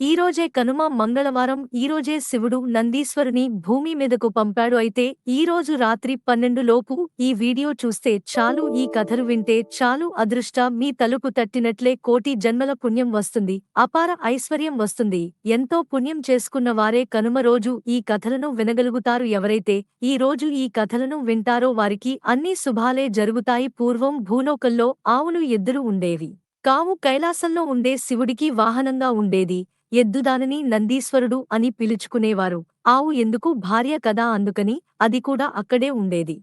ఈరోజే కనుమ మంగళవారం ఈరోజే శివుడు నందీశ్వరుని భూమి మీదకు పంపాడు. అయితే ఈరోజు రాత్రి పన్నెండు లోపు ఈ వీడియో చూస్తే చాలు ఈ కథలు వింటే చాలు అదృష్ట మీ తలుపు తట్టినట్లే కోటి జన్మల పుణ్యం వస్తుంది అపార ఐశ్వర్యం వస్తుంది. ఎంతో పుణ్యం చేసుకున్న వారే కనుమ రోజు ఈ కథలను వినగలుగుతారు. ఎవరైతే ఈ రోజు ఈ కథలను వింటారో వారికి అన్ని శుభాలే జరుగుతాయి. పూర్వం భూలోకంలో ఆవులు ఎద్దులు ఉండేవి. కావు కైలాసంలో ఉండే శివుడికి వాహనంగా ఉండేది. ఎద్దుదానిని నందీశ్వరుడు అని పిలుచుకునేవారు. ఆవు ఎందుకు భార్య కదా అందుకని అది కూడా అక్కడే ఉండేది.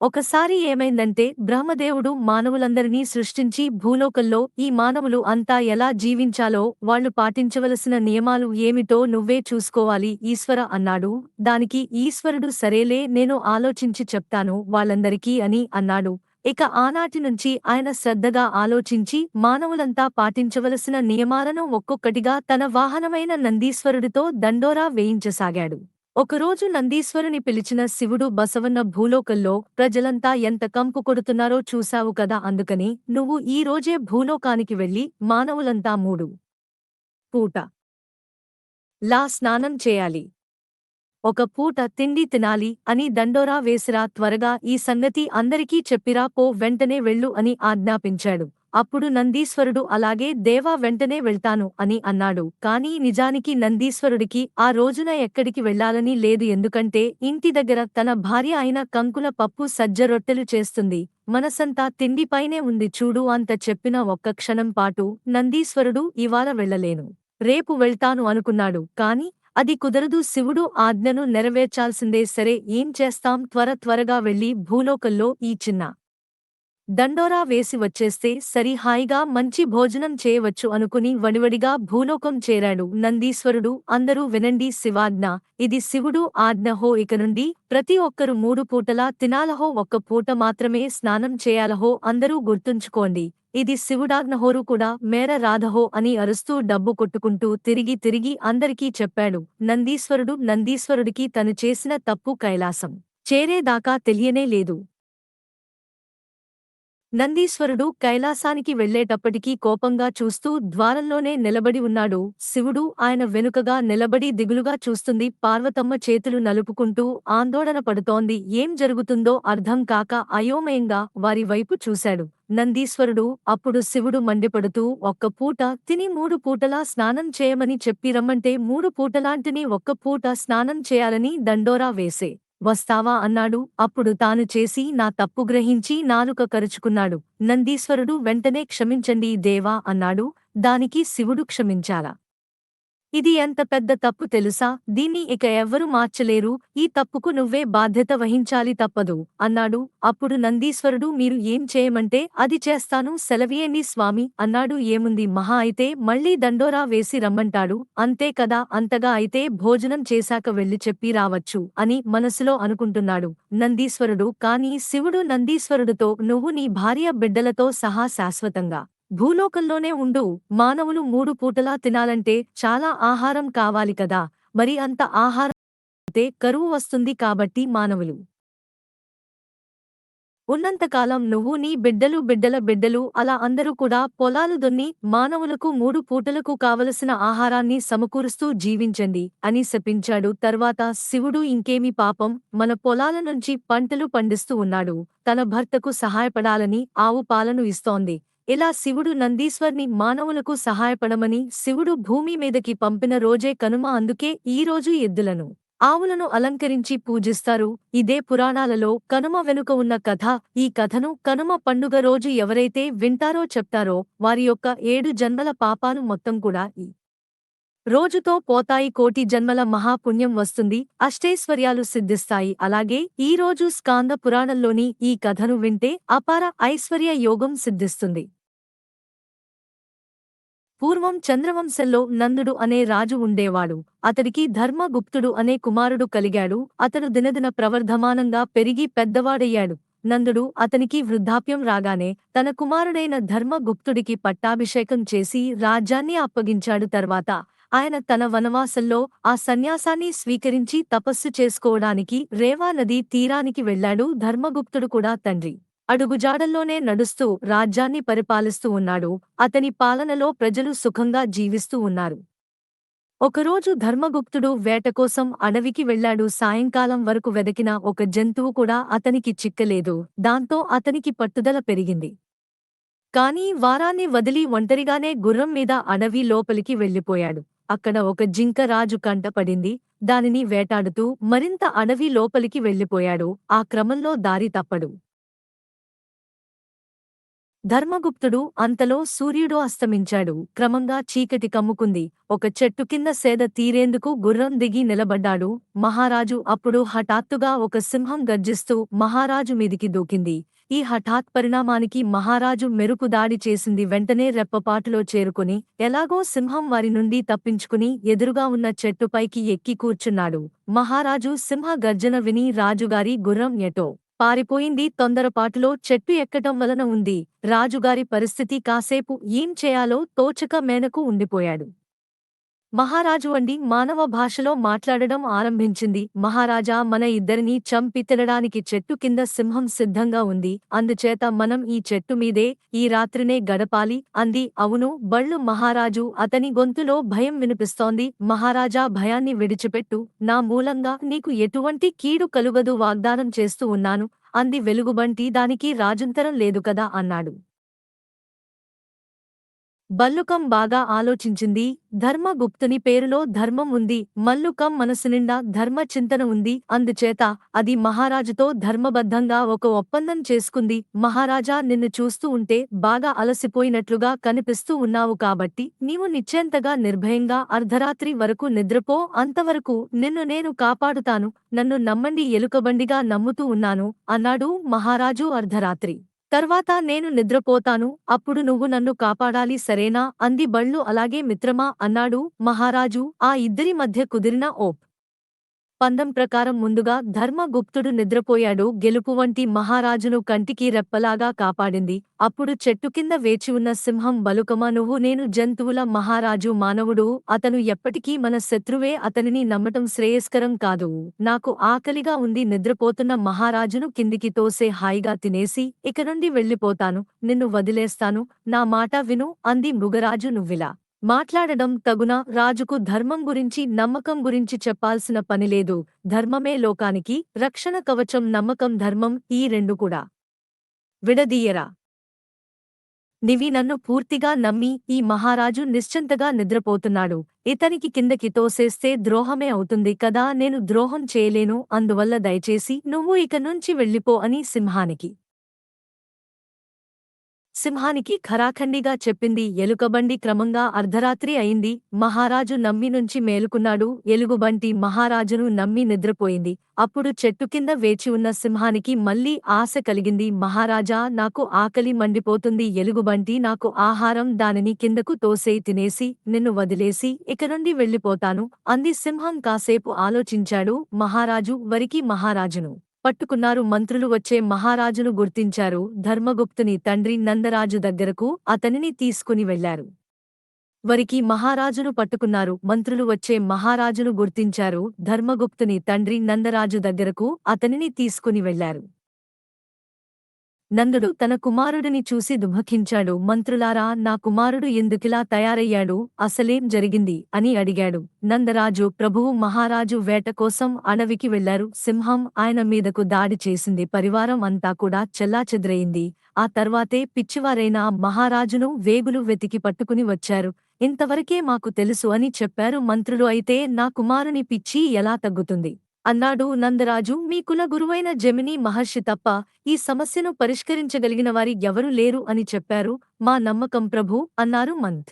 ఒకసారి ఏమైందంటే బ్రహ్మదేవుడు మానవులందరినీ సృష్టించి భూలోకంలో ఈ మానవులు అంతా ఎలా జీవించాలో వాళ్ళు పాటించవలసిన నియమాలు ఏమిటో నువ్వే చూసుకోవాలి ఈశ్వర అన్నాడు. దానికి ఈశ్వరుడు సరేలే నేను ఆలోచించి చెప్తాను వాళ్ళందరికీ అని అన్నాడు. ఇక ఆనాటి నుంచి ఆయన శ్రద్ధగా ఆలోచించి మానవులంతా పాటించవలసిన నియమాలను ఒక్కొక్కటిగా తన వాహనమైన నందీశ్వరుడితో దండోరా వేయించసాగాడు. ఒకరోజు నందీశ్వరుని పిలిచిన శివుడు బసవన్న భూలోకంలో ప్రజలంతా ఎంత కంపు కొడుతున్నారో చూశావు కదా అందుకని నువ్వు ఈ రోజే భూలోకానికి వెళ్ళి మానవులంతా మూడు పూట లా స్నానం చేయాలి. ఒక పూట తిండి తినాలి అని దండోరా వేసిరా త్వరగా ఈ సంగతి అందరికీ చెప్పిరా పో వెంటనే వెళ్ళు అని ఆజ్ఞాపించాడు. అప్పుడు నందీశ్వరుడు అలాగే దేవా వెంటనే వెళ్తాను అని అన్నాడు. కాని నిజానికి నందీశ్వరుడికి ఆ రోజున ఎక్కడికి వెళ్ళాలని లేదు ఎందుకంటే ఇంటి దగ్గర తన భార్య అయిన కంకుల పప్పు సజ్జ రొట్టెలు చేస్తుంది. మనసంతా తిండిపైనే ఉంది చూడు అంత చెప్పిన ఒక్క క్షణం పాటు నందీశ్వరుడు ఇవాళ వెళ్ళలేను రేపు వెళ్తాను అనుకున్నాడు. కాని అది కుదరదు శివుడు ఆజ్ఞను నెరవేర్చాల్సిందే. సరే ఏం చేస్తాం? త్వర త్వరగా వెళ్ళి భూలోకంలో ఈ చిన్న దండోరా వేసి వచ్చేస్తే సరి హాయిగా మంచి భోజనం చేయవచ్చు అనుకుని వడివడిగా భూలోకం చేరాడు. నందీశ్వరుడు అందరూ వినండి శివాజ్ఞ. ఇది శివుడు ఆజ్ఞహో ఇక నుండి ప్రతి ఒక్కరు మూడు పూటలా తినాలహో ఒక్క పూట మాత్రమే స్నానం చేయాలహో అందరూ గుర్తుంచుకోండి. ఇది శివుడాజ్ఞహోరు కూడా మేర రాధహో అని అరుస్తూ డబ్బు కొట్టుకుంటూ తిరిగి తిరిగి అందరికీ చెప్పాడు. నందీశ్వరుడు నందీశ్వరుడికి తను చేసిన తప్పు కైలాసం. చేరేదాకా తెలియనే లేదు. నందీశ్వరుడు కైలాసానికి వెళ్ళేటప్పటికీ కోపంగా చూస్తూ ద్వారంలోనే నిలబడి ఉన్నాడు. శివుడు ఆయన వెనుకగా నిలబడి దిగులుగా చూస్తుంది. పార్వతమ్మ చేతులు నలుపుకుంటూ ఆందోళన పడుతోంది. ఏం జరుగుతుందో అర్థం కాక అయోమయంగా వారి వైపు చూశాడు. నందీశ్వరుడు అప్పుడు శివుడు మండిపడుతూ ఒక్క పూట తిని మూడు పూటలా స్నానం చేయమని చెప్పి రమ్మంటే మూడు పూటలాంటిని ఒక్క పూట స్నానం చేయాలని దండోరా వేసే వస్తావా అన్నాడు. అప్పుడు తాను చేసి నా తప్పు గ్రహించి నాలుక కరుచుకున్నాడు. నందీశ్వరుడు వెంటనే క్షమించండి దేవా అన్నాడు. దానికి శివుడు క్షమించాలా. ఇది ఎంత పెద్ద తప్పు తెలుసా? దీన్ని ఇక ఎవ్వరూ మార్చలేరు. ఈ తప్పుకు నువ్వే బాధ్యత వహించాలి తప్పదు. అన్నాడు. అప్పుడు నందీశ్వరుడు మీరు ఏం చేయమంటే అది చేస్తాను. సెలవియండి స్వామి. అన్నాడు. ఏముంది మహా అయితే మళ్ళీ దండోరా వేసి రమ్మంటాడు. అంతే కదా. అంతగా అయితే భోజనం చేశాక వెళ్ళి చెప్పి రావచ్చు అని మనసులో అనుకుంటున్నాడు నందీశ్వరుడు. కాని శివుడు నందీశ్వరుడితో నువ్వు నీ భార్య బిడ్డలతో సహా శాశ్వతంగా భూలోకంలోనే ఉండు. మానవులు మూడు పూటలా తినాలంటే చాలా ఆహారం కావాలి కదా. మరి అంత ఆహారం అయితే కరువు వస్తుంది కాబట్టి మానవులు. ఉన్నంతకాలం నువ్వు నీ బిడ్డలు బిడ్డల బిడ్డలు అలా అందరూ కూడా పొలాలు దున్ని మానవులకు మూడు పూటలకు కావలసిన ఆహారాన్ని సమకూరుస్తూ జీవించండి అని శపించాడు. తర్వాత శివుడు ఇంకేమి పాపం మన పొలాల నుంచి పంటలు పండిస్తూ ఉన్నాడు. తన భర్తకు సహాయపడాలని ఆవు పాలను ఇస్తోంది. ఇలా శివుడు నందీశ్వర్ని మానవులకు సహాయపడమని శివుడు భూమి మీదకి పంపిన రోజే కనుమ అందుకే ఈ రోజు ఎద్దులను ఆవులను అలంకరించి పూజిస్తారు. ఇదే పురాణాలలో కనుమ వెనుక ఉన్న కథ. ఈ కథను కనుమ పండుగ రోజు ఎవరైతే వింటారో చెప్తారో వారి యొక్క ఏడు జన్మల పాపాలు మొత్తం కూడా ఈ రోజుతో పోతాయి. కోటి జన్మల మహాపుణ్యం వస్తుంది. అష్టైశ్వర్యాలు సిద్ధిస్తాయి. అలాగే ఈ రోజు స్కాంద పురాణంలోని ఈ కథను వింటే అపార ఐశ్వర్య యోగం సిద్ధిస్తుంది. పూర్వం చంద్రవంశంలో నందుడు అనే రాజు ఉండేవాడు. అతడికి ధర్మగుప్తుడు అనే కుమారుడు కలిగాడు. అతడు దినదిన ప్రవర్ధమానంగా పెరిగి పెద్దవాడయ్యాడు. నందుడు అతనికి వృద్ధాప్యం రాగానే తన కుమారుడైన ధర్మగుప్తుడికి పట్టాభిషేకం చేసి రాజ్యాన్ని అప్పగించాడు. తర్వాత ఆయన తన వనవాసంలో ఆ సన్యాసాన్ని స్వీకరించి తపస్సు చేసుకోవడానికి రేవా నదీ తీరానికి వెళ్ళాడు ధర్మగుప్తుడు కూడా తండ్రి. అడుగుజాడల్లోనే నడుస్తూ రాజ్యాన్ని పరిపాలిస్తూ ఉన్నాడు. అతని పాలనలో ప్రజలు సుఖంగా జీవిస్తూ ఉన్నారు. ఒకరోజు ధర్మగుప్తుడు వేటకోసం అడవికి వెళ్ళాడు. సాయంకాలం వరకు వెదకిన ఒక జంతువు కూడా అతనికి చిక్కలేదు. దాంతో అతనికి పట్టుదల పెరిగింది. కాని వారాన్ని వదిలి ఒంటరిగానే గుర్రం మీద అడవి లోపలికి వెళ్ళిపోయాడు. అక్కడ ఒక జింక రాజు కంటపడింది దానిని వేటాడుతూ మరింత అడవి లోపలికి వెళ్ళిపోయాడు. ఆ క్రమంలో దారి తప్పడు. ధర్మగుప్తుడు అంతలో సూర్యుడు అస్తమించాడు. క్రమంగా చీకటి కమ్ముకుంది. ఒక చెట్టు కింద సేద తీరేందుకు గుర్రం దిగి నిలబడ్డాడు. మహారాజు అప్పుడు హఠాత్తుగా ఒక సింహం గర్జిస్తూ మహారాజు మీదికి దూకింది. ఈ హఠాత్ పరిణామానికి మహారాజు మెరుపు దాడి చేసింది వెంటనే రెప్పపాటులో చేరుకుని ఎలాగో సింహం వారి నుండి తప్పించుకుని ఎదురుగా ఉన్న చెట్టుపైకి ఎక్కి కూర్చున్నాడు. మహారాజు సింహ గర్జన విని రాజుగారి గుర్రం ఎటో పారిపోయింది. తొందరపాటులో చెట్టు ఎక్కటం వలన ఉంది. రాజుగారి పరిస్థితి కాసేపు ఏం చేయాలో తోచక మేనకు ఉండిపోయాడు. మహారాజు వండి మానవ భాషలో మాట్లాడడం ఆరంభించింది. మహారాజా మన ఇద్దరినీ చంపి తినడానికి చెట్టు కింద సింహం సిద్ధంగా ఉంది. అందుచేత మనం ఈ చెట్టు మీదే ఈ రాత్రినే గడపాలి. అంది. అవును బళ్ళు మహారాజు అతని గొంతులో భయం వినిపిస్తోంది. మహారాజా భయాన్ని విడిచిపెట్టు. నా మూలంగా నీకు ఎటువంటి కీడు కలుగదు వాగ్దానం చేస్తూ ఉన్నాను. అంది. వెలుగుబంటి దానికి రాజంతరం లేదు కదా అన్నాడు. బల్లుకం బాగా ఆలోచించింది. ధర్మగుప్తుని పేరులో ధర్మం ఉంది. మల్లుకం మనసునిండా ధర్మ చింతన ఉంది. అందుచేత అది మహారాజుతో ధర్మబద్ధంగా ఒక ఒప్పందం చేసుకుంది. మహారాజా నిన్ను చూస్తూ ఉంటే బాగా అలసిపోయినట్లుగా కనిపిస్తూ ఉన్నావు కాబట్టి నీవు నిశ్చేంతగా నిర్భయంగా అర్ధరాత్రి వరకు నిద్రపో. అంతవరకు నిన్ను నేను కాపాడుతాను. నన్ను నమ్మండి ఎలుకబండిగా నమ్ముతూ ఉన్నాను అన్నాడు మహారాజు అర్ధరాత్రి. తర్వాత నేను నిద్రపోతాను అప్పుడు నువ్వు నన్ను కాపాడాలి సరేనా? అంది బళ్ళు అలాగే మిత్రమా అన్నాడు మహారాజు ఆ ఇద్దరి మధ్య కుదిరిన ఓప్. పందం ప్రకారం ముందుగా ధర్మగుప్తుడు నిద్రపోయాడు. గెలుపు వంటి మహారాజును కంటికి రెప్పలాగా కాపాడింది. అప్పుడు చెట్టు కింద వేచి ఉన్న సింహం బలుకమ నువ్వు నేను జంతువుల మహారాజు మానవుడు అతను ఎప్పటికీ మన శత్రువే అతనిని నమ్మటం శ్రేయస్కరం కాదు. నాకు ఆకలిగా ఉంది నిద్రపోతున్న మహారాజును కిందికి తోసే హాయిగా తినేసి ఇక నుండి వెళ్ళిపోతాను. నిన్ను వదిలేస్తాను. నా మాట విను అంది మృగరాజు నువ్విలా. మాట్లాడడం తగున రాజుకు ధర్మం గురించి నమ్మకం గురించి చెప్పాల్సిన పనిలేదు ధర్మమే లోకానికి రక్షణ కవచం నమ్మకం ధర్మం ఈ రెండు కూడా. విడదీయరా. నివి నన్ను పూర్తిగా నమ్మి ఈ మహారాజు నిశ్చింతగా నిద్రపోతున్నాడు. ఇతనికి కిందకి తోసేస్తే ద్రోహమే అవుతుంది కదా నేను ద్రోహం చేయలేను. అందువల్ల దయచేసి నువ్వు ఇక నుంచి వెళ్ళిపో అని సింహానికి. సింహానికి ఖరాఖండిగా చెప్పింది ఎలుకబండి క్రమంగా అర్ధరాత్రి అయింది. మహారాజు నమ్మి నుంచి మేలుకున్నాడు. ఎలుగుబంటి మహారాజును నమ్మి నిద్రపోయింది. అప్పుడు చెట్టు కింద వేచి ఉన్న సింహానికి మళ్ళీ ఆశ కలిగింది. మహారాజా నాకు ఆకలి మండిపోతుంది. ఎలుగుబంటి నాకు ఆహారం దానిని కిందకు తోసేయి తినేసి నిన్ను వదిలేసి ఇక నుండి వెళ్ళిపోతాను. అంది సింహం కాసేపు ఆలోచించాడు మహారాజు వరికి మహారాజును. పట్టుకున్నారు. మంత్రులు వచ్చే మహారాజును గుర్తించారు. ధర్మగుప్తుని తండ్రి నందరాజు దగ్గరకు అతనిని తీసుకుని వెళ్ళారు వరికి మహారాజును పట్టుకున్నారు. మంత్రులు వచ్చే మహారాజును గుర్తించారు. ధర్మగుప్తుని తండ్రి నందరాజు దగ్గరకు అతనిని తీసుకుని వెళ్ళారు నందుడు తన కుమారుడిని చూసి దుఃఖించాడు. మంత్రులారా నా కుమారుడు ఎందుకిలా తయారయ్యాడు? అసలేం జరిగింది అని అడిగాడు. నందరాజు ప్రభువు మహారాజు వేట కోసం అడవికి వెళ్ళారు సింహం ఆయన మీదకు దాడి చేసింది. పరివారం అంతా కూడా చెల్లాచెదురయింది ఆ తర్వాతే పిచ్చివారైన మహారాజును వేగులు వెతికి పట్టుకుని వచ్చారు. ఇంతవరకే మాకు తెలుసు అని చెప్పారు మంత్రులు. అయితే నా కుమారుని పిచ్చి ఎలా తగ్గుతుంది? అన్నాడు నందరాజు. మీ కుల గురువైన జమిని మహర్షి తప్ప ఈ సమస్యను పరిష్కరించగలిగిన వారి ఎవరూ లేరు అని చెప్పారు. మా నమ్మకం ప్రభు అన్నారు మంత్.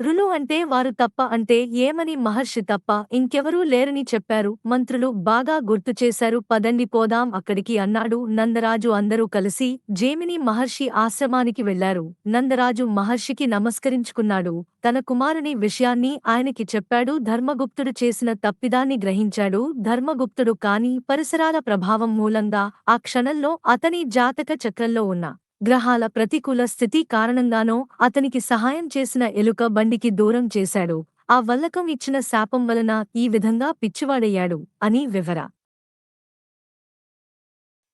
రులు అంటే వారు తప్ప అంటే ఏమని మహర్షి తప్ప ఇంకెవరూ లేరని చెప్పారు. మంత్రులు బాగా గుర్తు చేశారు. పదండి పోదాం అక్కడికి అన్నాడు. నందరాజు అందరూ కలిసి జేమిని మహర్షి ఆశ్రమానికి వెళ్ళారు నందరాజు మహర్షికి నమస్కరించుకున్నాడు. తన కుమారుని విషయాన్ని ఆయనకి చెప్పాడు. ధర్మగుప్తుడు చేసిన తప్పిదాన్ని గ్రహించాడు. ధర్మగుప్తుడు కాని పరిసరాల ప్రభావం మూలంగా ఆ క్షణంలో అతని జాతక చక్రంలో ఉన్న గ్రహాల ప్రతికూల స్థితి కారణంగానో అతనికి సహాయం చేసిన ఎలుక బండికి దూరం చేశాడు. ఆ వల్లకం ఇచ్చిన శాపం వలన ఈ విధంగా పిచ్చివాడయ్యాడు అని వివర.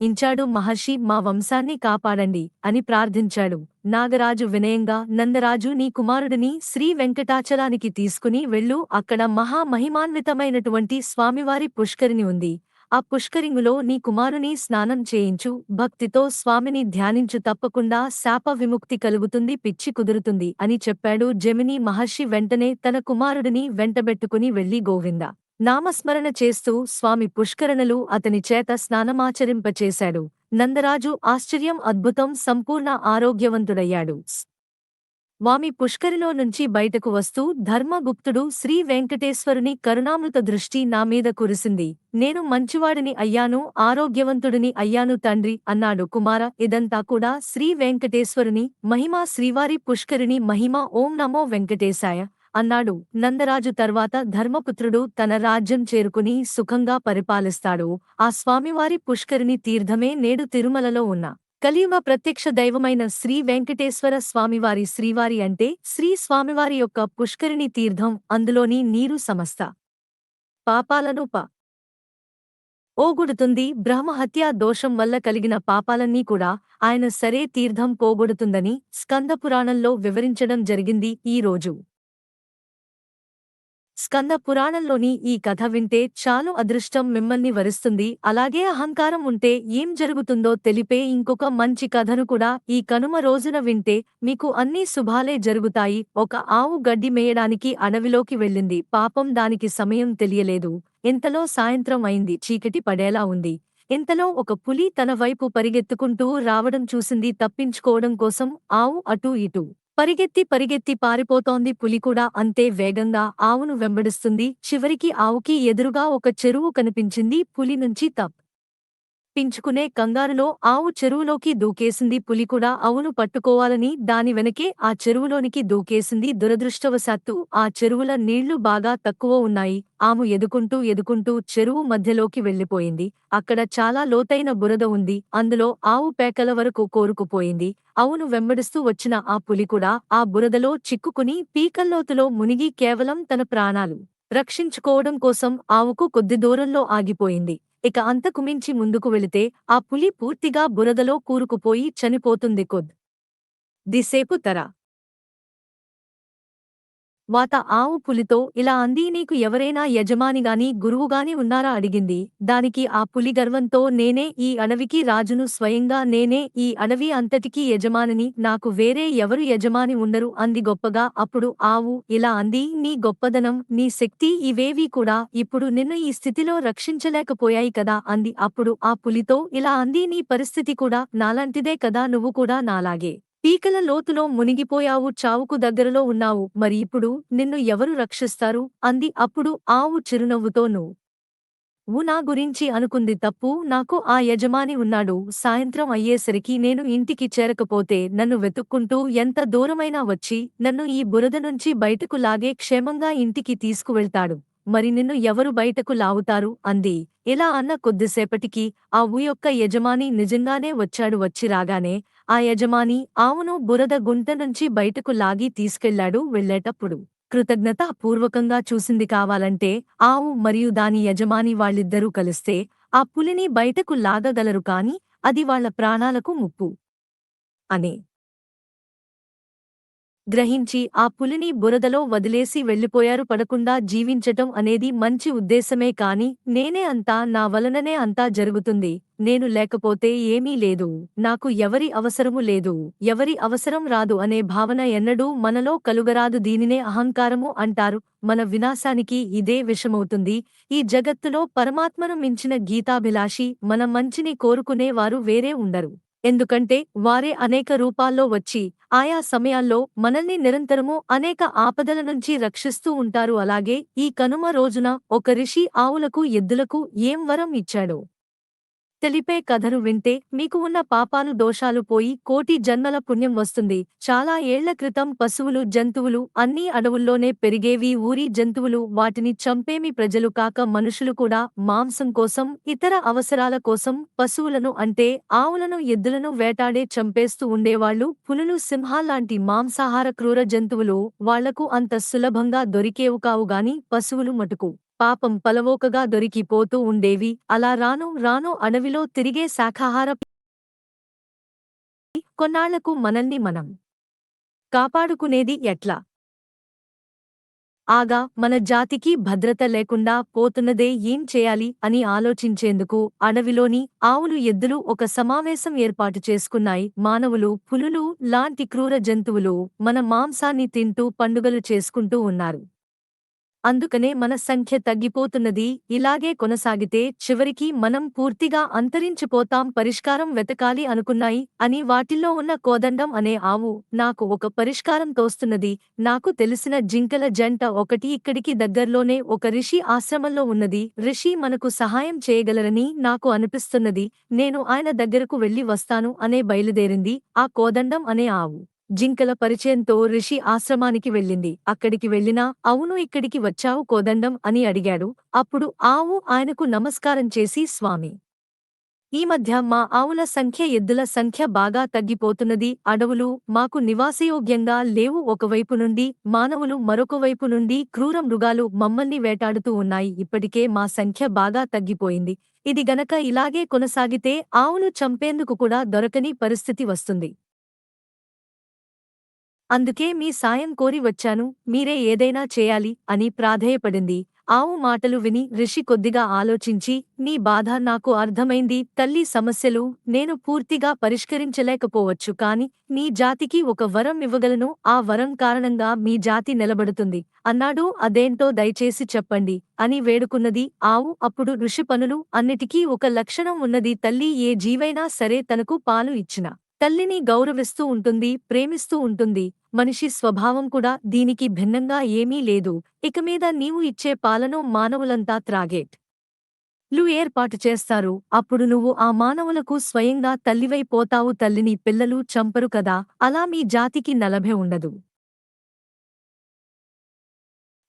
ఇంచాడు మహర్షి మా వంశాన్ని కాపాడండి అని ప్రార్థించాడు. నాగరాజు వినయంగా నందరాజు నీ కుమారుడిని శ్రీ వెంకటాచలానికి తీసుకుని వెళ్ళు. అక్కడ మహామహిమాన్వితమైనటువంటి స్వామివారి పుష్కరిణి ఉంది. ఆ పుష్కరింగులో నీ కుమారుని స్నానం చేయించు భక్తితో స్వామిని ధ్యానించు తప్పకుండా శాప విముక్తి కలుగుతుంది పిచ్చి కుదురుతుంది అని చెప్పాడు జమిని మహర్షి వెంటనే తన కుమారుడిని వెంటబెట్టుకుని వెళ్ళి గోవింద. నామస్మరణ చేస్తూ స్వామి పుష్కరణలు అతని చేత స్నానమాచరింపచేశాడు. నందరాజు ఆశ్చర్యం అద్భుతం సంపూర్ణ ఆరోగ్యవంతుడయ్యాడు. వామి పుష్కరిలో నుంచి బయటకు వస్తూ ధర్మగుప్తుడు శ్రీ వెంకటేశ్వరుని కరుణామృత దృష్టి నా మీద కురిసింది. నేను మంచివాడిని అయ్యాను ఆరోగ్యవంతుడిని అయ్యాను తండ్రి అన్నాడు కుమార. ఇదంతా కూడా శ్రీ వెంకటేశ్వరుని మహిమా శ్రీవారి పుష్కరిని మహిమ ఓం నమో వెంకటేశాయ అన్నాడు. నందరాజు తర్వాత ధర్మపుత్రుడు తన రాజ్యం చేరుకుని సుఖంగా పరిపాలిస్తాడు. ఆ స్వామివారి పుష్కరిని తీర్థమే నేడు తిరుమలలో ఉన్న కలియుగ ప్రత్యక్ష దైవమైన శ్రీ వెంకటేశ్వర స్వామివారి శ్రీవారి అంటే శ్రీ స్వామివారి యొక్క పుష్కరిణి తీర్థం అందులోని నీరు సమస్త. పాపాలను ప. ఓగుడుతుంది బ్రహ్మహత్యా దోషం వల్ల కలిగిన పాపాలన్నీ కూడా ఆయన సరే తీర్థం పోగొడుతుందని స్కందపురాణంలో వివరించడం జరిగింది ఈ రోజు. స్కంద పురాణంలోని ఈ కథ వింటే చాలు అదృష్టం మిమ్మల్ని వరిస్తుంది. అలాగే అహంకారం ఉంటే ఏం జరుగుతుందో తెలిపే ఇంకొక మంచి కథను కూడా ఈ కనుమ రోజున వింటే మీకు అన్నీ శుభాలే జరుగుతాయి. ఒక ఆవు గడ్డి మేయడానికి అడవిలోకి వెళ్ళింది. పాపం దానికి సమయం తెలియలేదు. ఇంతలో సాయంత్రం అయింది. చీకటి పడేలా ఉంది. ఇంతలో ఒక పులి తన వైపు పరిగెత్తుకుంటూ రావడం చూసింది. తప్పించుకోవడం కోసం ఆవు అటూ ఇటూ పరిగెత్తి పరిగెత్తి పారిపోతోంది పులి కూడా అంతే వేగంగా ఆవును వెంబడిస్తుంది. చివరికి ఆవుకి ఎదురుగా ఒక చెరువు కనిపించింది. పులి నుంచి తప్ పించుకునే కంగారులో ఆవు చెరువులోకి దూకేసింది పులి కూడా అవును పట్టుకోవాలని దాని వెనకే ఆ చెరువులోనికి దూకేసింది దురదృష్టవశాత్తు ఆ చెరువుల నీళ్ళు బాగా తక్కువ ఉన్నాయి. ఆమె ఎదుకుంటూ ఎదుకుంటూ చెరువు మధ్యలోకి వెళ్ళిపోయింది అక్కడ చాలా లోతైన బురద ఉంది. అందులో ఆవు పేకల వరకు కోరుకుపోయింది. అవును వెంబడిస్తూ వచ్చిన ఆ పులి కూడా ఆ బురదలో చిక్కుకుని పీకల్లోతులో మునిగి కేవలం తన ప్రాణాలు రక్షించుకోవడం కోసం ఆవుకు కొద్ది దూరంలో ఆగిపోయింది. ఇక అంతకు మించి ముందుకు వెళితే ఆ పులి పూర్తిగా బురదలో కూరుకుపోయి చనిపోతుంది కొద్. దిసేపు తర వాత ఆవు పులితో ఇలా అంది నీకు ఎవరైనా యజమానిగాని గురువుగాని ఉన్నారా? అడిగింది. దానికి ఆ పులి గర్వంతో నేనే ఈ అడవికి రాజును స్వయంగా నేనే ఈ అడవి అంతటికీ యజమానిని నాకు వేరే ఎవరు యజమాని ఉండరు అంది గొప్పగా. అప్పుడు ఆవు ఇలా అంది నీ గొప్పదనం నీ శక్తి ఇవేవీ కూడా ఇప్పుడు నిన్ను ఈ స్థితిలో రక్షించలేకపోయాయి కదా అంది. అప్పుడు ఆ పులితో ఇలా అంది నీ పరిస్థితి కూడా నాలాంటిదే కదా నువ్వు కూడా నాలాగే. పీకల లోతులో మునిగిపోయావు చావుకు దగ్గరలో ఉన్నావు. మరి ఇప్పుడు నిన్ను ఎవరు రక్షిస్తారు? అంది. అప్పుడు ఆవు చిరునవ్వుతోను ఊ నా గురించి అనుకుంది తప్పు. నాకు ఆ యజమాని ఉన్నాడు. సాయంత్రం అయ్యేసరికి నేను ఇంటికి చేరకపోతే నన్ను వెతుక్కుంటూ ఎంత దూరమైనా వచ్చి నన్ను ఈ బురద నుంచి బయటకు లాగే క్షేమంగా ఇంటికి తీసుకువెళ్తాడు. మరి నిన్ను ఎవరు బయటకు లావుతారు అంది. ఇలా అన్న కొద్దిసేపటికి ఆ ఊ యొక్క యజమాని నిజంగానే వచ్చాడు. వచ్చి రాగానే ఆ యజమాని ఆవును బురద గుంట నుంచి బయటకు లాగి తీసుకెళ్ళాడు వెళ్ళేటప్పుడు కృతజ్ఞత పూర్వకంగా చూసింది కావాలంటే ఆవు మరియు దాని యజమాని వాళ్ళిద్దరూ కలిస్తే ఆ పులిని బయటకు లాగగలరు కాని అది వాళ్ళ ప్రాణాలకు ముప్పు. అనే గ్రహించి ఆ పులిని బురదలో వదిలేసి వెళ్ళిపోయారు పడకుండా జీవించటం అనేది మంచి ఉద్దేశమే కాని నేనే అంతా నా వలననే అంతా జరుగుతుంది. నేను లేకపోతే ఏమీ లేదు. నాకు ఎవరి అవసరము లేదు. ఎవరి అవసరం రాదు అనే భావన ఎన్నడూ మనలో కలుగరాదు. దీనినే అహంకారము అంటారు. మన వినాశానికి ఇదే విషమవుతుంది. ఈ జగత్తులో పరమాత్మను మించిన గీతాభిలాషి మన మంచిని కోరుకునేవారు వేరే ఉండరు. ఎందుకంటే వారే అనేక రూపాల్లో వచ్చి ఆయా సమయాల్లో మనల్ని నిరంతరము అనేక ఆపదల నుంచి రక్షిస్తూ ఉంటారు. అలాగే ఈ కనుమ రోజున ఒక రిషి ఆవులకు ఎద్దులకు ఏం వరం ఇచ్చాడో? తెలిపే కథను వింటే మీకు ఉన్న పాపాలు దోషాలు పోయి కోటి జన్మల పుణ్యం వస్తుంది. చాలా ఏళ్ళ క్రితం పశువులు జంతువులు అన్నీ అడవుల్లోనే పెరిగేవి. ఊరి జంతువులు వాటిని చంపేమి ప్రజలు కాక మనుషులు కూడా మాంసం కోసం ఇతర అవసరాల కోసం పశువులను అంటే ఆవులను ఎద్దులను వేటాడే చంపేస్తూ ఉండేవాళ్ళు పులులు సింహాల్లాంటి మాంసాహార క్రూర జంతువులు వాళ్ళకు అంత సులభంగా దొరికేవు కావుగాని పశువులు మటుకు. పాపం పలవోకగా దొరికిపోతూ ఉండేవి. అలా రాను రాను అడవిలో తిరిగే శాఖాహార కొన్నాళ్ళకు మనల్ని మనం కాపాడుకునేది ఎట్లా? ఆగా మన జాతికి భద్రత లేకుండా పోతున్నదే ఏం చేయాలి అని ఆలోచించేందుకు అడవిలోని ఆవులు ఎద్దులు ఒక సమావేశం ఏర్పాటు చేసుకున్నాయి. మానవులు పులులు లాంటి క్రూర జంతువులు మన మాంసాన్ని తింటూ పండుగలు చేసుకుంటూ ఉన్నారు. అందుకనే మన సంఖ్య తగ్గిపోతున్నది. ఇలాగే కొనసాగితే చివరికి మనం పూర్తిగా అంతరించిపోతాం పరిష్కారం వెతకాలి అనుకున్నాయి అని వాటిల్లో ఉన్న కోదండం అనే ఆవు నాకు ఒక పరిష్కారం తోస్తున్నది. నాకు తెలిసిన జింకల జంట ఒకటి ఇక్కడికి దగ్గర్లోనే ఒక రిషి ఆశ్రమంలో ఉన్నది. రిషి మనకు సహాయం చేయగలరని నాకు అనిపిస్తున్నది. నేను ఆయన దగ్గరకు వెళ్ళి వస్తాను అనే బయలుదేరింది ఆ కోదండం అనే ఆవు. జింకల పరిచయంతో రిషి ఆశ్రమానికి వెళ్ళింది. అక్కడికి వెళ్ళినా అవును ఇక్కడికి వచ్చావు కోదండం అని అడిగాడు. అప్పుడు ఆవు ఆయనకు నమస్కారం చేసి స్వామి! ఈ మధ్య మా ఆవుల సంఖ్య ఎద్దుల సంఖ్య బాగా తగ్గిపోతున్నది. అడవులు మాకు నివాసయోగ్యంగా లేవు. ఒకవైపు నుండి మానవులు మరొక వైపు నుండి క్రూర మృగాలు మమ్మల్ని వేటాడుతూ ఉన్నాయి. ఇప్పటికే మా సంఖ్య బాగా తగ్గిపోయింది. ఇది గనక ఇలాగే కొనసాగితే ఆవును చంపేందుకు కూడా దొరకని పరిస్థితి వస్తుంది. అందుకే మీ సాయం కోరి వచ్చాను మీరే ఏదైనా చేయాలి అని ప్రాధేయపడింది. ఆవు మాటలు విని రిషి కొద్దిగా ఆలోచించి నీ బాధ నాకు అర్థమైంది తల్లి సమస్యలు నేను పూర్తిగా పరిష్కరించలేకపోవచ్చు కాని నీ జాతికి ఒక వరం ఇవ్వగలను ఆ వరం కారణంగా మీ జాతి నిలబడుతుంది. అన్నాడు అదేంటో దయచేసి చెప్పండి అని వేడుకున్నది ఆవు. అప్పుడు ఋషి పనులు అన్నిటికీ ఒక లక్షణం ఉన్నది తల్లి ఏ జీవైనా సరే తనకు పాలు ఇచ్చిన తల్లిని గౌరవిస్తూ ఉంటుంది ప్రేమిస్తూ ఉంటుంది. మనిషి స్వభావం కూడా దీనికి భిన్నంగా ఏమీ లేదు. ఇక మీద నీవు ఇచ్చే పాలను మానవులంతా త్రాగేట్. లు ఏర్పాటు చేస్తారు. అప్పుడు నువ్వు ఆ మానవులకు స్వయంగా తల్లివై పోతావు. తల్లిని పిల్లలు చంపరు కదా. అలా మీ జాతికి నలభే ఉండదు.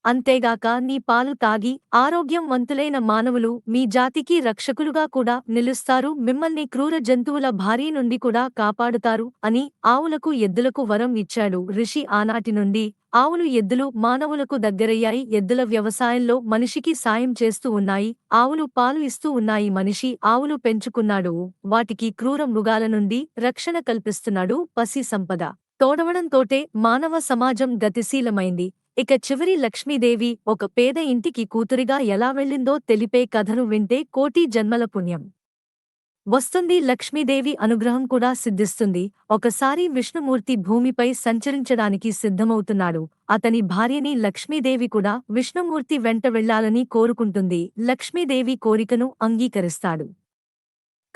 అంతేగాక నీ పాలు తాగి ఆరోగ్యం వంతులైన మానవులు మీ జాతికి రక్షకులుగా కూడా నిలుస్తారు. మిమ్మల్ని క్రూర జంతువుల భారీ నుండి కూడా కాపాడుతారు అని ఆవులకు ఎద్దులకు వరం ఇచ్చాడు. ఋషి ఆనాటి నుండి ఆవులు ఎద్దులు మానవులకు దగ్గరయ్యాయి. ఎద్దుల వ్యవసాయంలో మనిషికి సాయం చేస్తూ ఉన్నాయి. ఆవులు పాలు ఇస్తూ ఉన్నాయి. మనిషి ఆవులు పెంచుకున్నాడు. వాటికి క్రూర మృగాల నుండి రక్షణ కల్పిస్తున్నాడు. పసి సంపద తోడవడంతోటే మానవ సమాజం గతిశీలమైంది. ఇక చివరి లక్ష్మీదేవి ఒక పేద ఇంటికి కూతురిగా ఎలా వెళ్ళిందో తెలిపే కథను వింటే కోటి జన్మల పుణ్యం. వస్తుంది లక్ష్మీదేవి అనుగ్రహం కూడా సిద్ధిస్తుంది. ఒకసారి విష్ణుమూర్తి భూమిపై సంచరించడానికి సిద్ధమవుతున్నాడు. అతని భార్యని లక్ష్మీదేవి కూడా విష్ణుమూర్తి వెంట వెళ్ళాలని కోరుకుంటుంది. లక్ష్మీదేవి కోరికను అంగీకరిస్తాడు.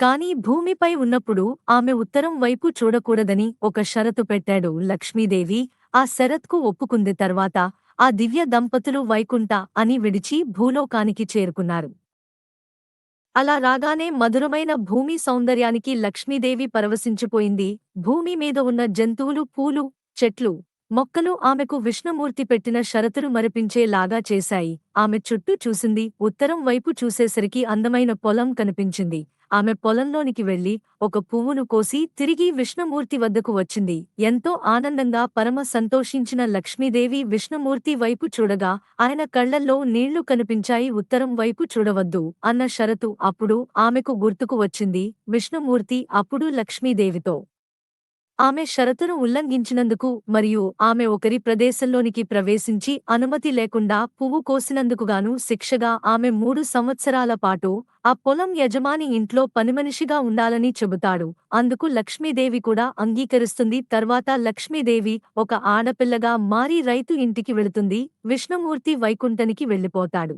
కాని భూమిపై ఉన్నప్పుడు ఆమె ఉత్తరం వైపు చూడకూడదని ఒక షరతు పెట్టాడు లక్ష్మీదేవి. ఆ శరత్కు ఒప్పుకుంది తర్వాత ఆ దివ్య దంపతులు వైకుంఠ అని విడిచి భూలోకానికి చేరుకున్నారు. అలా రాగానే మధురమైన భూమి సౌందర్యానికి లక్ష్మీదేవి పరవశించిపోయింది. భూమి మీద ఉన్న జంతువులు పూలు చెట్లు మొక్కలు ఆమెకు విష్ణుమూర్తి పెట్టిన షరతులు మరిపించేలాగా చేశాయి. ఆమె చుట్టూ చూసింది ఉత్తరం వైపు చూసేసరికి అందమైన పొలం కనిపించింది. ఆమె పొలంలోనికి వెళ్ళి ఒక పువ్వును కోసి తిరిగి విష్ణుమూర్తి వద్దకు వచ్చింది. ఎంతో ఆనందంగా పరమ సంతోషించిన లక్ష్మీదేవి విష్ణుమూర్తి వైపు చూడగా ఆయన కళ్ళల్లో నీళ్ళు కనిపించాయి ఉత్తరం వైపు చూడవద్దు అన్న షరతు అప్పుడు ఆమెకు గుర్తుకు వచ్చింది. విష్ణుమూర్తి అప్పుడు లక్ష్మీదేవితో ఆమె షరతును ఉల్లంఘించినందుకు మరియు ఆమె ఒకరి ప్రదేశంలోనికి ప్రవేశించి అనుమతి లేకుండా పువ్వు కోసినందుకుగాను శిక్షగా ఆమె మూడు సంవత్సరాల పాటు ఆ పొలం యజమాని ఇంట్లో పనిమనిషిగా ఉండాలని చెబుతాడు. అందుకు లక్ష్మీదేవి కూడా అంగీకరిస్తుంది. తర్వాత లక్ష్మీదేవి ఒక ఆడపిల్లగా మారి రైతు ఇంటికి వెళుతుంది. విష్ణుమూర్తి వైకుంఠనికి వెళ్ళిపోతాడు.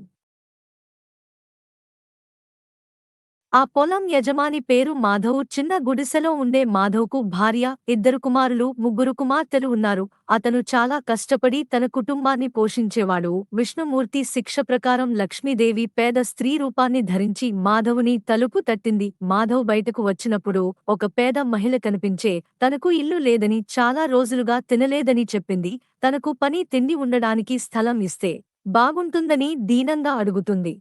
ఆ పొలం యజమాని పేరు మాధవ్. చిన్న గుడిసెలో ఉండే మాధవ్కు భార్య ఇద్దరు కుమారులు ముగ్గురు కుమార్తెలు ఉన్నారు. అతను చాలా కష్టపడి తన కుటుంబాన్ని పోషించేవాడు. విష్ణుమూర్తి శిక్ష ప్రకారం లక్ష్మీదేవి పేద స్త్రీ రూపాన్ని ధరించి మాధవుని తలుపు తట్టింది. మాధవ్ బయటకు వచ్చినప్పుడు ఒక పేద మహిళ కనిపించే తనకు ఇల్లు లేదని చాలా రోజులుగా తినలేదని చెప్పింది. తనకు పని తిండి ఉండడానికి స్థలం ఇస్తే బాగుంటుందని దీనంగా అడుగుతుంది.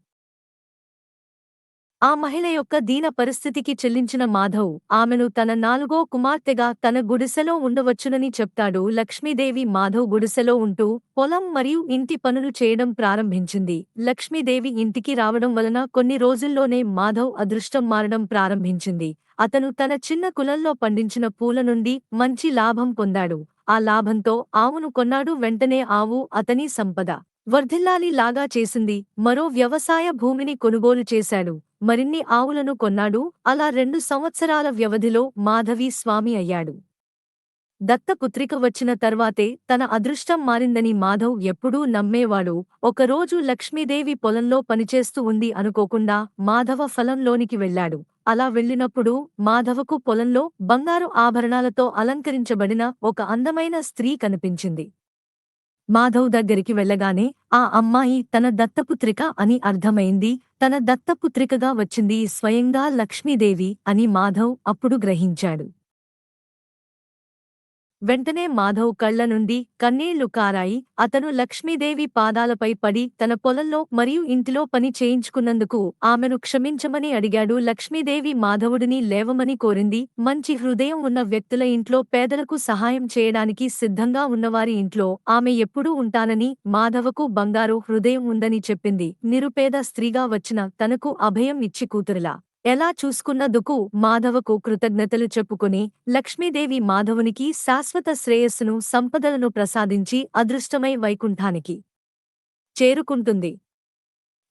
ఆ మహిళ యొక్క దీన పరిస్థితికి చెల్లించిన మాధవ్ ఆమెను తన నాలుగో కుమార్తెగా తన గుడిసెలో ఉండవచ్చునని చెప్తాడు. లక్ష్మీదేవి మాధవ్ గుడిసెలో ఉంటూ పొలం మరియు ఇంటి పనులు చేయడం ప్రారంభించింది. లక్ష్మీదేవి ఇంటికి రావడం వలన కొన్ని రోజుల్లోనే మాధవ్ అదృష్టం మారడం ప్రారంభించింది. అతను తన చిన్న కులంలో పండించిన పూల నుండి మంచి లాభం పొందాడు. ఆ లాభంతో ఆవును కొన్నాడు. వెంటనే ఆవు అతని సంపద వర్ధిల్లాలి లాగా చేసింది. మరో వ్యవసాయ భూమిని కొనుగోలు చేశాడు. మరిన్ని ఆవులను కొన్నాడు. అలా రెండు సంవత్సరాల వ్యవధిలో మాధవి స్వామి అయ్యాడు. దత్తపుత్రిక వచ్చిన తర్వాతే తన అదృష్టం మారిందని మాధవ్ ఎప్పుడూ నమ్మేవాడు. ఒకరోజు లక్ష్మీదేవి పొలంలో పనిచేస్తూ ఉంది అనుకోకుండా మాధవ ఫలంలోనికి వెళ్ళాడు అలా వెళ్ళినప్పుడు మాధవకు పొలంలో బంగారు ఆభరణాలతో అలంకరించబడిన ఒక అందమైన స్త్రీ కనిపించింది. మాధవ్ దగ్గరికి వెళ్ళగానే ఆ అమ్మాయి తన దత్తపుత్రిక అని అర్థమైంది. తన దత్తపుత్రికగా వచ్చింది స్వయంగా లక్ష్మీదేవి అని మాధవ్ అప్పుడు గ్రహించాడు. వెంటనే మాధవ్ కళ్ళ నుండి కన్నీళ్ళు కారాయి అతను లక్ష్మీదేవి పాదాలపై పడి తన పొలంలో మరియు ఇంటిలో పని చేయించుకున్నందుకు ఆమెను క్షమించమని అడిగాడు. లక్ష్మీదేవి మాధవుడిని లేవమని కోరింది. మంచి హృదయం ఉన్న వ్యక్తుల ఇంట్లో పేదలకు సహాయం చేయడానికి సిద్ధంగా ఉన్నవారి ఇంట్లో ఆమె ఎప్పుడూ ఉంటానని మాధవకు బంగారు హృదయం ఉందని చెప్పింది. నిరుపేద స్త్రీగా వచ్చిన తనకు అభయం ఇచ్చి కూతురులా ఎలా చూసుకున్నందుకు మాధవకు కృతజ్ఞతలు చెప్పుకుని లక్ష్మీదేవి మాధవునికి శాశ్వత శ్రేయస్సును సంపదలను ప్రసాదించి అదృష్టమై వైకుంఠానికి చేరుకుంటుంది.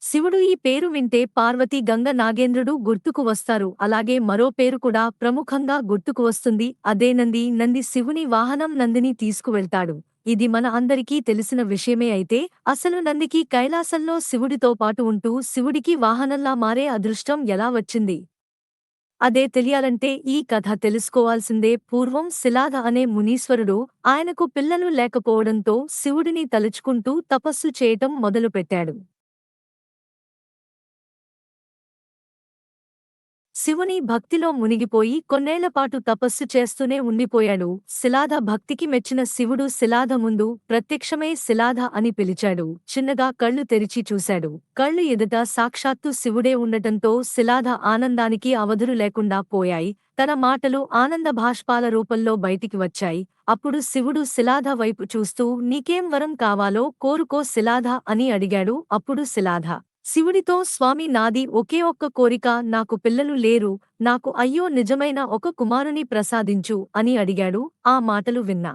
శివుడు ఈ పేరు వింటే పార్వతి గంగ నాగేంద్రుడు గుర్తుకు వస్తారు. అలాగే మరో పేరు కూడా ప్రముఖంగా గుర్తుకు వస్తుంది. అదే నంది నంది శివుని వాహనం నందిని తీసుకువెళ్తాడు. ఇది మన అందరికీ తెలిసిన విషయమే అయితే అసలు నందికి కైలాసంలో శివుడితో పాటు ఉంటూ శివుడికి వాహనంలా మారే అదృష్టం ఎలా వచ్చింది? అదే తెలియాలంటే ఈ కథ తెలుసుకోవాల్సిందే. పూర్వం శిలాధ అనే మునీశ్వరుడు ఆయనకు పిల్లలు లేకపోవడంతో శివుడిని తలుచుకుంటూ తపస్సు చేయటం మొదలుపెట్టాడు. శివుని భక్తిలో మునిగిపోయి కొన్నేళ్ళపాటు తపస్సు చేస్తూనే ఉండిపోయాడు. శిలాధ భక్తికి మెచ్చిన శివుడు శిలాధ ముందు ప్రత్యక్షమే శిలాధ అని పిలిచాడు. చిన్నగా కళ్ళు తెరిచి చూశాడు. కళ్ళు ఎదుట సాక్షాత్తు శివుడే ఉండటంతో శిలాధ ఆనందానికి అవధులు లేకుండా పోయాయి. తన మాటలు ఆనంద భాష్పాల రూపంలో బయటికి వచ్చాయి. అప్పుడు శివుడు శిలాధ వైపు చూస్తూ నీకేం వరం కావాలో కోరుకో శిలాధ అని అడిగాడు. అప్పుడు శిలాధ శివుడితో స్వామి నాది ఒకే ఒక్క కోరిక నాకు పిల్లలు లేరు నాకు అయ్యో నిజమైన ఒక కుమారుని ప్రసాదించు అని అడిగాడు. ఆ మాటలు విన్నా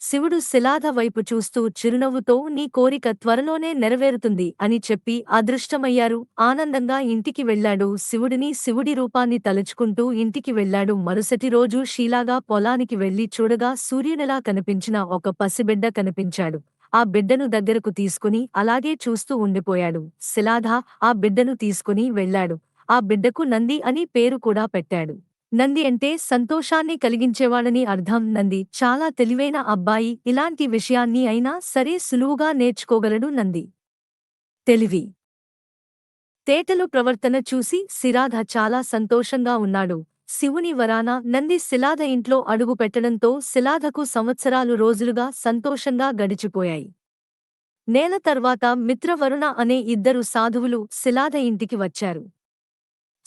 శివుడు శిలాధ వైపు చూస్తూ చిరునవ్వుతో నీ కోరిక త్వరలోనే నెరవేరుతుంది అని చెప్పి అదృష్టమయ్యారు. ఆనందంగా ఇంటికి వెళ్ళాడు శివుడిని శివుడి రూపాన్ని తలుచుకుంటూ ఇంటికి వెళ్ళాడు మరుసటి రోజు షీలాగా పొలానికి వెళ్ళి చూడగా సూర్యునిలా కనిపించిన ఒక పసిబిడ్డ కనిపించాడు. ఆ బిడ్డను దగ్గరకు తీసుకుని అలాగే చూస్తూ ఉండిపోయాడు. శిలాధ ఆ బిడ్డను తీసుకుని వెళ్ళాడు ఆ బిడ్డకు నంది అని పేరు కూడా పెట్టాడు. నంది అంటే సంతోషాన్ని కలిగించేవాడని అర్థం. నంది చాలా తెలివైన అబ్బాయి. ఇలాంటి విషయాన్ని అయినా సరే సులువుగా నేర్చుకోగలడు నంది. తెలివి. తేటలు ప్రవర్తన చూసి సిరాధ చాలా సంతోషంగా ఉన్నాడు. శివుని వరాన నంది శిలాధ ఇంట్లో అడుగు పెట్టడంతో శిలాధకు సంవత్సరాలు రోజులుగా సంతోషంగా గడిచిపోయాయి. నేల తర్వాత మిత్రవరుణ అనే ఇద్దరు సాధువులు శిలాధ ఇంటికి వచ్చారు.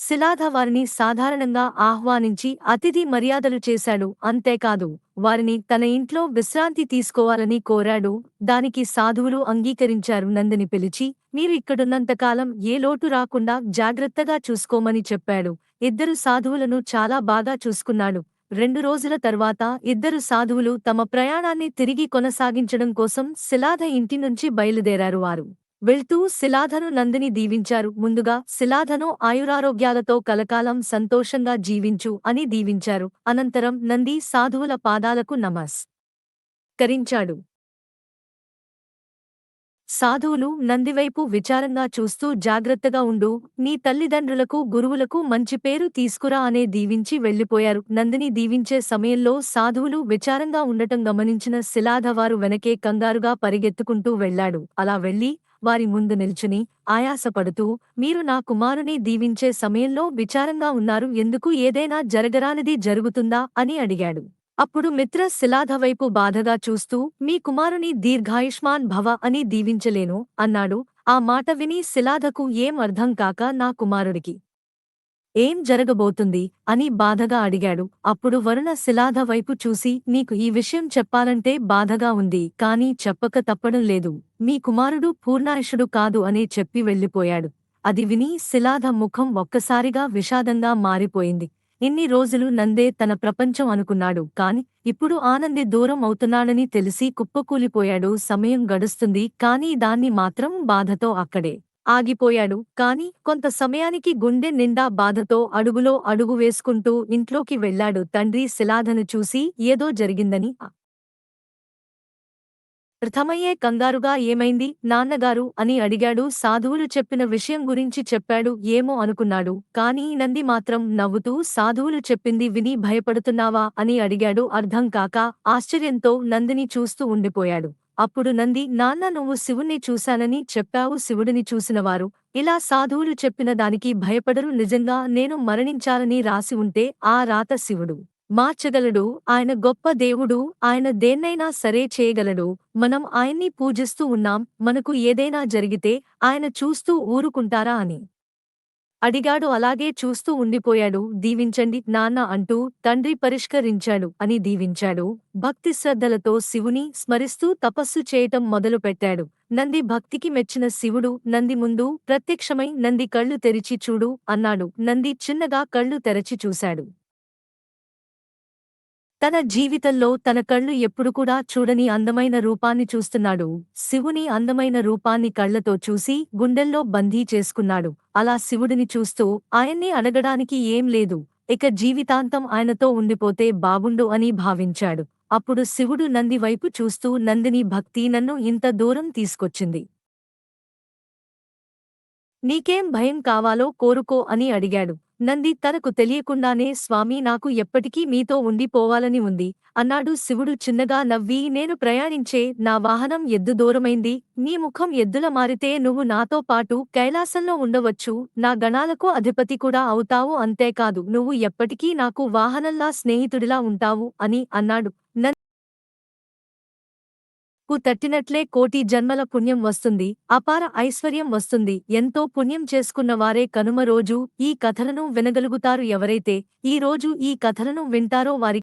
శిలాధ వారిని సాధారణంగా ఆహ్వానించి అతిథి మర్యాదలు చేశాడు. అంతేకాదు వారిని తన ఇంట్లో విశ్రాంతి తీసుకోవాలని కోరాడు. దానికి సాధువులు అంగీకరించారు. నందిని పిలిచి మీరు ఇక్కడున్నంతకాలం ఏ లోటు రాకుండా జాగ్రత్తగా చూసుకోమని చెప్పాడు. ఇద్దరు సాధువులను చాలా బాగా చూసుకున్నాడు. రెండు రోజుల తర్వాత ఇద్దరు సాధువులు తమ ప్రయాణాన్ని తిరిగి కొనసాగించడం కోసం శిలాధ ఇంటి నుంచి బయలుదేరారు వారు. వెళ్తూ శిలాధను నందిని దీవించారు. ముందుగా శిలాధను ఆయురారోగ్యాలతో కలకాలం సంతోషంగా జీవించు అని దీవించారు. అనంతరం నంది సాధువుల పాదాలకు నమస్ కరించాడు సాధువులు నందివైపు విచారంగా చూస్తూ జాగ్రత్తగా ఉండు నీ తల్లిదండ్రులకు గురువులకు మంచి పేరు తీసుకురా అనే దీవించి వెళ్ళిపోయారు నందిని దీవించే సమయంలో సాధువులు విచారంగా ఉండటం గమనించిన శిలాధవారు వెనకే కంగారుగా పరిగెత్తుకుంటూ వెళ్ళాడు అలా వెళ్ళి వారి ముందు నిల్చుని ఆయాసపడుతూ మీరు నా కుమారుని దీవించే సమయంలో విచారంగా ఉన్నారు. ఎందుకు ఏదైనా జరగరానిది జరుగుతుందా? అని అడిగాడు. అప్పుడు మిత్ర శిలాధ వైపు బాధగా చూస్తూ మీ కుమారుని దీర్ఘాయుష్మాన్ భవ అని దీవించలేను అన్నాడు. ఆ మాట విని శిలాధకు ఏం అర్థం కాక నా కుమారుడికి ఏం జరగబోతుంది? అని బాధగా అడిగాడు. అప్పుడు వరుణ శిలాధ వైపు చూసి నీకు ఈ విషయం చెప్పాలంటే బాధగా ఉంది కాని చెప్పక తప్పడం లేదు. మీ కుమారుడు పూర్ణాయుషుడు కాదు అనే చెప్పి వెళ్ళిపోయాడు. అది విని శిలాధ ముఖం ఒక్కసారిగా విషాదంగా మారిపోయింది. ఇన్ని రోజులు నందే తన ప్రపంచం అనుకున్నాడు కాని ఇప్పుడు ఆనంది దూరం అవుతున్నాడని తెలిసి కుప్పకూలిపోయాడు. సమయం గడుస్తుంది కాని దాన్ని మాత్రం బాధతో అక్కడే ఆగిపోయాడు. కాని కొంత సమయానికి గుండె నిండా బాధతో అడుగులో అడుగు వేసుకుంటూ ఇంట్లోకి వెళ్ళాడు. తండ్రి శిలాధను చూసి ఏదో జరిగిందని ప్రథమయ్యే కంగారుగా ఏమైంది? నాన్నగారు అని అడిగాడు. సాధువులు చెప్పిన విషయం గురించి చెప్పాడు. ఏమో అనుకున్నాడు. కాని నంది మాత్రం నవ్వుతూ సాధువులు చెప్పింది విని భయపడుతున్నావా అని అడిగాడు. అర్థం కాక ఆశ్చర్యంతో నందిని చూస్తూ ఉండిపోయాడు. అప్పుడు నంది నాన్న నువ్వు శివుణ్ణి చూశానని చెప్పావు శివుడిని చూసినవారు. ఇలా సాధువులు చెప్పిన దానికి భయపడరు. నిజంగా నేను మరణించాలని రాసి ఉంటే ఆ రాత శివుడు మార్చగలడు. ఆయన గొప్ప దేవుడు. ఆయన దేన్నైనా సరే చేయగలడు. మనం ఆయన్ని పూజిస్తూ ఉన్నాం. మనకు ఏదైనా జరిగితే ఆయన చూస్తూ ఊరుకుంటారా అని. అడిగాడు. అలాగే చూస్తూ ఉండిపోయాడు. దీవించండి నాన్న అంటూ తండ్రి పరిష్కరించాడు అని దీవించాడు. భక్తి శ్రద్ధలతో శివుని స్మరిస్తూ తపస్సు చేయటం మొదలుపెట్టాడు. నంది భక్తికి మెచ్చిన శివుడు నంది ముందు ప్రత్యక్షమై నంది కళ్ళు తెరిచి చూడు అన్నాడు. నంది చిన్నగా కళ్ళు తెరచి చూశాడు. తన జీవితంలో తన కళ్ళు ఎప్పుడు కూడా చూడని అందమైన రూపాన్ని చూస్తున్నాడు. శివుని అందమైన రూపాన్ని కళ్ళతో చూసి గుండెల్లో బందీ చేసుకున్నాడు. అలా శివుడిని చూస్తూ ఆయన్ని అడగడానికి ఏం లేదు. ఇక జీవితాంతం ఆయనతో ఉండిపోతే బాగుండు అని భావించాడు. అప్పుడు శివుడు నంది వైపు చూస్తూ నందిని భక్తి నన్ను ఇంత దూరం తీసుకొచ్చింది. నీకేం భయం కావాలో కోరుకో అని అడిగాడు. నంది తనకు తెలియకుండానే స్వామి నాకు ఎప్పటికీ మీతో ఉండిపోవాలని ఉంది అన్నాడు శివుడు చిన్నగా నవ్వి నేను ప్రయాణించే నా వాహనం ఎద్దు దూరమైంది. నీ ముఖం ఎద్దుల మారితే నువ్వు నాతో పాటు కైలాసంలో ఉండవచ్చు. నా గణాలకు అధిపతి కూడా అవుతావు. అంతేకాదు నువ్వు ఎప్పటికీ నాకు వాహనంలా స్నేహితుడిలా ఉంటావు అని అన్నాడు. కు తట్టినట్లే కోటి జన్మల పుణ్యం వస్తుంది అపార ఐశ్వర్యం వస్తుంది. ఎంతో పుణ్యం చేసుకున్న వారే కనుమ రోజు ఈ కథలను వినగలుగుతారు ఎవరైతే ఈ రోజు ఈ కథలను వింటారో వారి